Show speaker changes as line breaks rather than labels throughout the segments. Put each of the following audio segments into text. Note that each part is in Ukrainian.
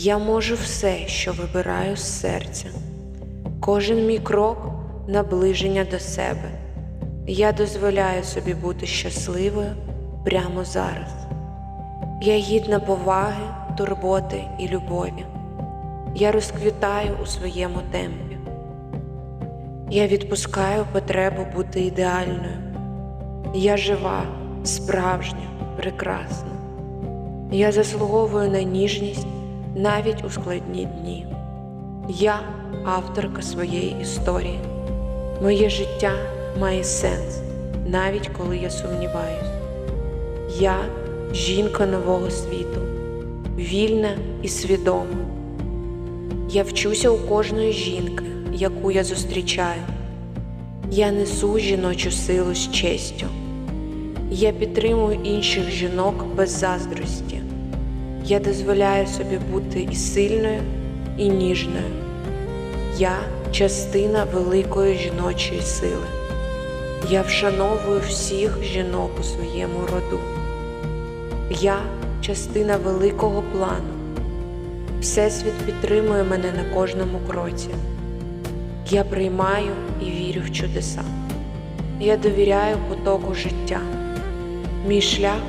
Я можу все, що вибираю з серця. Кожен мій крок наближення до себе. Я дозволяю собі бути щасливою прямо зараз. Я гідна поваги, турботи і любові. Я розквітаю у своєму темпі. Я відпускаю потребу бути ідеальною. Я жива, справжня, прекрасна. Я заслуговую на ніжність навіть у складні дні. Я авторка своєї історії. Моє життя має сенс, навіть коли я сумніваюсь. Я жінка нового світу, вільна і свідома. Я вчуся у кожної жінки, яку я зустрічаю. Я несу жіночу силу з честю. Я підтримую інших жінок без заздрості. Я дозволяю собі бути і сильною, і ніжною. Я частина великої жіночої сили. Я вшановую всіх жінок у своєму роду. Я частина великого плану. Всесвіт підтримує мене на кожному кроці. Я приймаю і вірю в чудеса. Я довіряю потоку життя. Мій шлях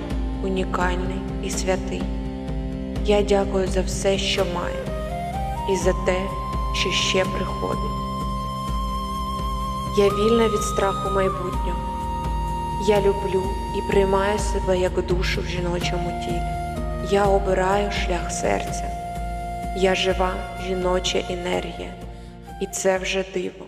унікальний і святий. Я дякую за все, що маю, і за те, що ще приходить. Я вільна від страху майбутнього. Я люблю і приймаю себе як душу в жіночому тілі. Я обираю шлях серця. Я жива жіноча енергія, і це вже диво.